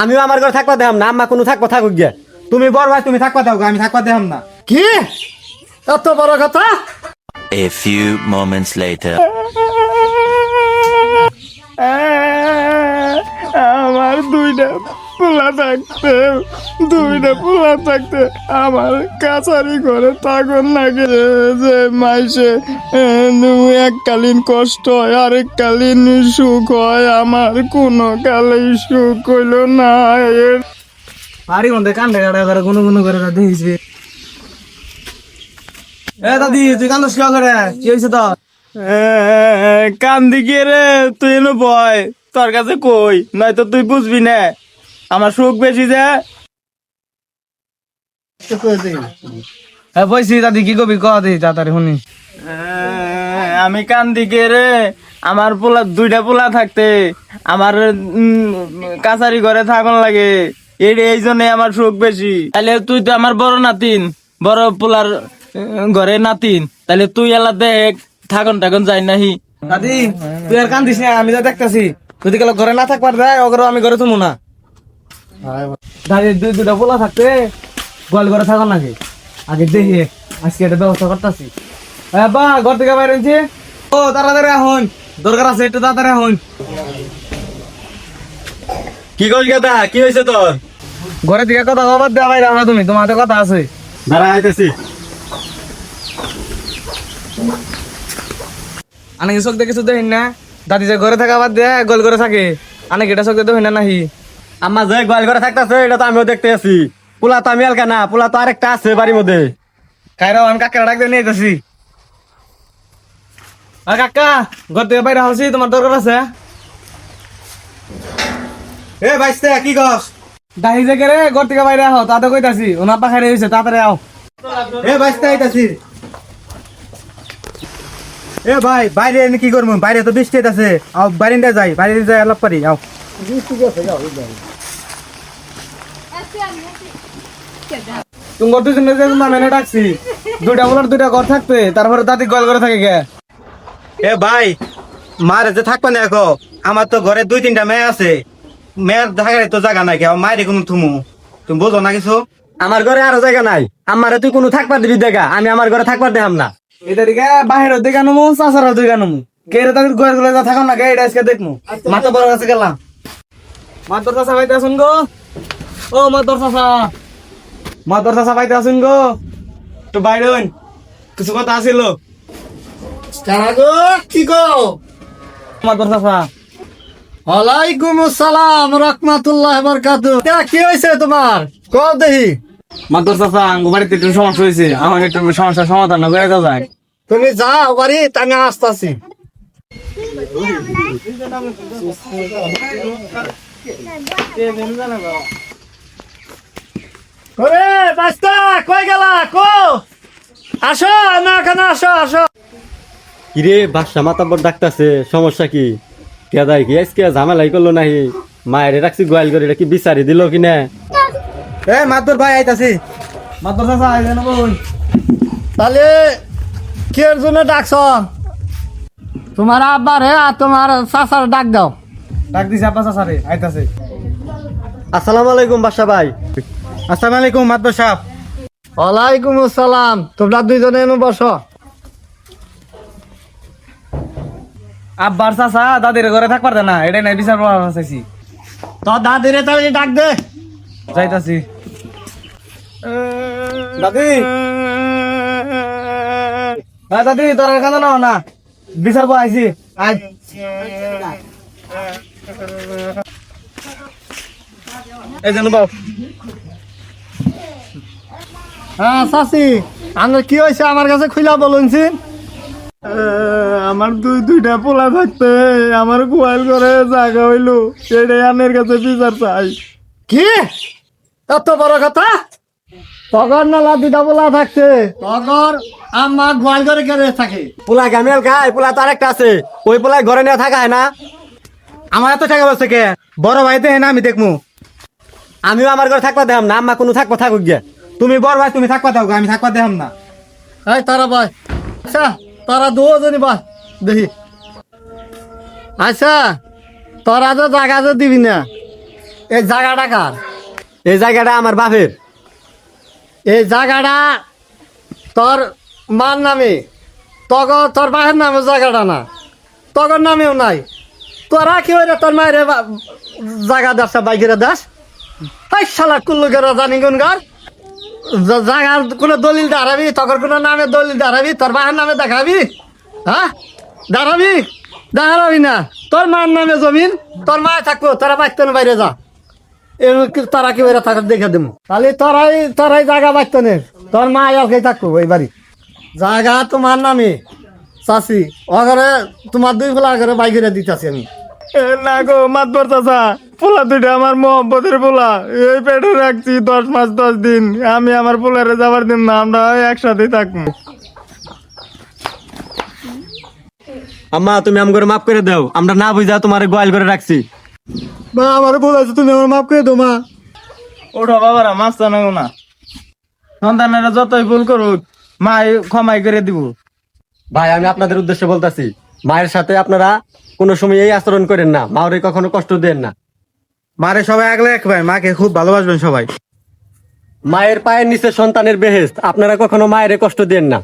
আমিও আমার ঘরে থাকবা দেখাম না, আম্মা কোনো থাকবা থাকুক গিয়া। তুমি বড় ভাই, তুমি থাকবা দাও আমি থাকবা দেখাম না। কি? এত বড় কথা? A few moments later. পোলা থাকতে দুইটা পোলা থাকতে আমার কাছারি ঘরে থাকুন লাগে যে মাইসে এককালীন কষ্ট হয় আরেককালীন সুখ হয় আমার কোনো কালেই সুখ হইল না। এর বাড়ি মধ্যে কান্দে কাটা করে গুনো গুনো করে দিয়েছে এ দাদি তুই কান্দস কি করে কি হয়েছে তো কান্দি কে রে? তুই এনো বয় তোর কাছে কই? নয়তো তুই বুঝবি না। আমার সুখ বেশি যে। হ্যাঁ বলছি দাদি কি কবি? কহ দি তাড়াতাড়ি শুনি। আমি কান্দি কে রে। আমার পোলা দুইটা পোলা থাকতে। আমার কাছারি ঘরে থাকুন লাগে। এই এই জন্য আমার সুখ বেশি। তাহলে তুই তো আমার বড় নাতিন। বড় পোলার ঘরে নাতিন। তাহলে তুই এলা দেখ থাকুন থাকুন যাই নাহি। দাদি তুই আর কান্দিস না আমি যা দেখতাছি। যদি কালো ঘরে না থাকবার দেয় ওগুলো আমি ঘরে তুমু না। দাদি দুই দুটা পোলা থাকতে গোয়াল ঘরে থাকো নাকি? আগে দেখি আজকে একটা ব্যবস্থা করতেছি। বা ঘর থেকে বাইরে আনছি। ও তাড়াতাড়ি এখন দরকার আছে একটু তাড়াতাড়ি এখন কি কইস গেদা কি হয়েছে তোর? ঘরে থেকে কথা কবার দেওয়া বাইরে আমরা তুমি তোমার হাতে কথা আছে। দাঁড়া আইতেছি। আনে চোখ দেখে দেখেন না? দাদি যে ঘরে থাকা বাদ দেয় গোল করে থাকে। আনে কেটা চোখ দেখে না নাহি? আম্মা যে গোয়াল ঘরে থাকতেছে এটা তো আমিও দেখতে আছি। পোলা তো আমি এলকা না পোলা তো আরেকটা আছে বাড়ির মধ্যে। কাইরা আমি কাকা ডাক দিয়ে নিয়ে যাচ্ছি আর কাকা ঘর থেকে বাইরে হচ্ছি তোমার দরকার আছে? এ ভাইস্তে কি কস? দাহি যে রে ঘর থেকে বাইরে আহ তাতে কইতাছি ওনার পাখারে হয়েছে তাড়াতাড়ি আও। এ ভাইস্তে আইতাছি। এ ভাই বাইরে এনে কি করব? বাইরে তো বৃষ্টি আছে আও বারিন্দা যাই বাইরে যাই আলাপ পারি আও। তুমি ঘর দুজন যে তোমার মেনে ডাকছি। দুইটা বলার দুইটা ঘর থাকতে তারপরে দাদি গোল করে থাকে গে। এ ভাই মারে যে থাকবা না এখন আমার তো ঘরে দুই তিনটা মেয়ে আছে। মেয়ের থাকার তো জায়গা নাই কেউ মায়ের কোনো থুমু। তুমি বোঝো না কিছু? আমার ঘরে আরও জায়গা নাই। আমারে তুই কোনো থাকবার দিবি দেখা আমি আমার ঘরে থাকবার দেখাম না। এদিকে বাহিরের দিকে নমু চাষার দিকে নমু গেরে তাদের ঘরগুলো থাকাম না গে এটা আজকে দেখমু। মাথা বড় কাছে গেলাম। মাতর চাষা আসুন গো। ও মাতর চাষা মাতর চাষা পাইতে আসুন গো। একটু বাইরে হইন। কিছু কথা আছিল? গো? কি গো মাতর চাষা ওয়ালাইকুম আসসালাম রহমাতুল্লাহ বরকাতু কি হয়েছে তোমার? কও দেখি। চাষা আঙ্গু বাড়িতে একটু সমস্যা হয়েছে আমার একটু সমস্যার সমাধান না করে দেওয়া যায়। তুমি যাও বাড়ি আমি আসতেছি। ওরে বাস্তা কই গেলা? কো? আসো না এখানে আসো আসো। কিরে বাসা মাতাব্বর ডাকতেছে সমস্যা কি? কেদাই কি আজকে ঝামেলাই করল নাহি? মায়ের রাখছি গোয়াল করে এটা কি বিচারি দিল কি না এ মাতর ভাই আইতাছি। মাতর চাষা আইলেন বলুন তাহলে কের জন্য ডাকছ তোমার আব্বার হে আর তোমার চাচার ডাক দাও। ডাক দিছে আব্বা চাষা রে আইতাছে। আসসালামু আলাইকুম বাসা ভাই। আসসালামু আলাইকুম মাতবর সাহেব। ওয়ালাইকুম আসসালাম। তোমরা দুইজনে এনে বসো। আব্বার চাষা দাদির ঘরে থাকবার না এটাই নাই বিচার পাওয়া চাইছি তো দাদিরে তাহলে ডাক দে। যাইতাছি। দাদি। হ্যাঁ দাদি তোর এখানে নাও না বিচার পাওয়া আইছি। আজ এই জানো বাবু হ্যাঁ চাচি আমার কি হয়েছে? আমার কাছে খুলা বলুনছি আমার দুই দুইটা পোলা থাকতে আমার গোয়াল করে জায়গা হইল। সেটাই আনের কাছে বিচার চাই। কি? এত বড় কথা? তগর নালা দুইটা পোলা থাকতে? তগর আমার গোয়াল করে কেড়ে থাকে। পোলা গামিয়াল গাই পোলা তো আরেকটা আছে। ওই পোলায় ঘরে নিয়ে থাকা হয় না। আমার এত টাকা বলছে কে? বড় ভাই দেহে না আমি দেখমু। আমিও আমার ঘরে থাকবা দেখাম না আম্মা কোনো থাকবা থাকুক গিয়া। তুমি বড় ভাই তুমি থাকবা দাও আমি থাকবা দেখাম না। এই তারা ভাই আচ্ছা তারা দুজনই বাস দেখি। আচ্ছা তোরা তো জায়গা তো দিবি না এই জায়গাটা কার? এই জায়গাটা আমার বাপের। এই জায়গাটা তোর মার নামে তগ তোর মায়ের নামে জায়গাটা না। তগর নামেও নাই। তোরা কি হইরে তোর মায়ের জায়গা দাস বাইকের দাস হাই শালা কুল্লু গেরা জানি গুন গার জ- জায়গার কোনো দলিল দাঁড়াবি? তগর কোনো নামে দলিল দাঁড়াবি? তোর মায়ের নামে দেখাবি? হ্যাঁ? দাঁড়াবি? দাঁড়াবি না। তোর মায়ের নামে জমিন, তোর মায়ে থাকব, তোরা বাইতে বাইরে যা। তারা কি বেড়ে থাকার দেখে দেবো। তাহলে তোরাই তোরাই জায়গা বাঁচতো নে তোর মা আজকে থাকব ওই বাড়ি। জায়গা তোমার নামে। চাষি ওখানে তোমার দুই ফেলা করে বাইকের দিতেছি আমি। না গো মাতবর চাচা পোলা দুইটা আমার মোহব্বতের পোলা। এই পেটে রাখছি দশ মাস দশ দিন। আমি আমার পোলারে যাবার দিন না আমরা একসাথেই থাকব। আম্মা তুমি আম করে মাফ করে দাও। আমরা না বুঝা তোমার গোয়াল করে রাখছি। মা আমার বলেছ তুমি আমার মাফ করে দো মা। ওঠো বাবারা মাছ জানাব না। সন্তানেরা যতই ভুল করুক মা ক্ষমাই করে দিব। ভাই আমি আপনাদের উদ্দেশ্যে বলতাছি মায়ের সাথে আপনারা কোনো সময় এই আচরণ করেন না। মাওরে কখনো কষ্ট দেন না। মারে সবাই আগলে রাখবেন মাকে খুব ভালোবাসবেন সবাই। মায়ের পায়ের নিচে সন্তানের বেহেস্ত আপনারা কখনো মায়ের কষ্ট দেন না।